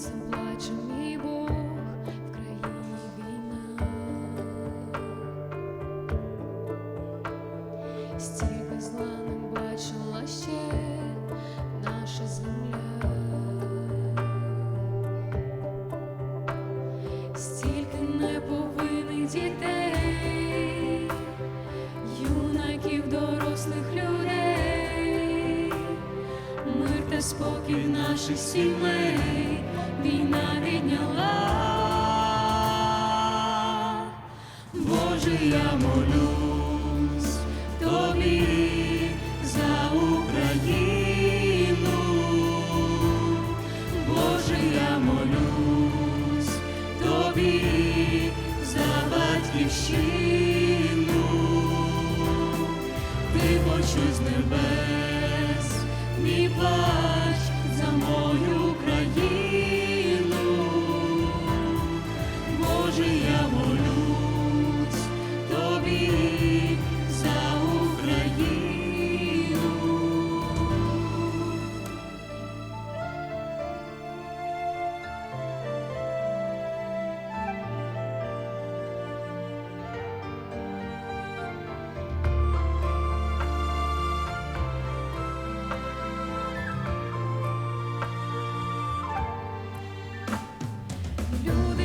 серцем Бог, в країні війна. Стільки зла не ще наша земля. Стільки неповинних дітей, юнаків, дорослих людей, спокій наших сімей, війна відняла. Боже, я молюсь тобі за Україну. Боже, я молюсь тобі за батьківщину, ти почуй з небес, мій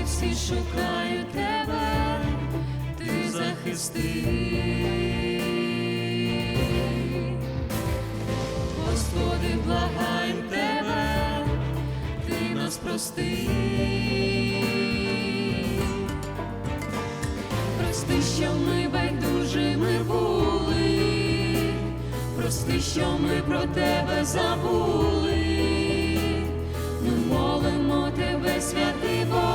всі шукають тебе, ти захисти. Господи, благаєм тебе, ти нас прости. Прости, що ми байдужими були, прости, що ми про тебе забули. Ми молимо тебе, святий Бог.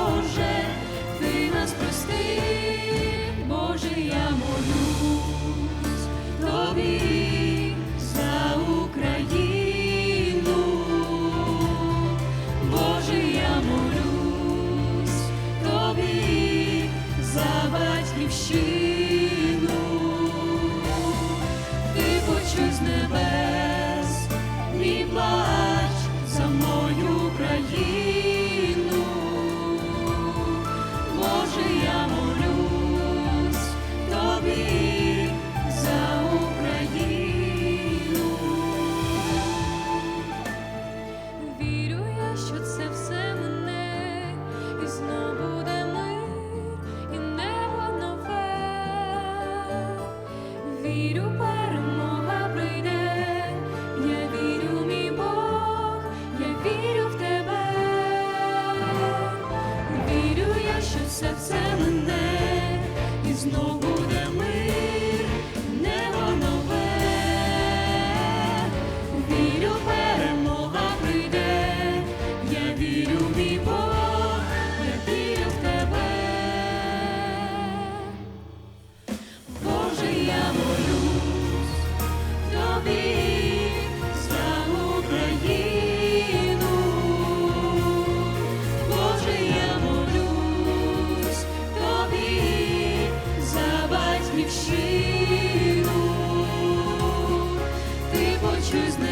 choose the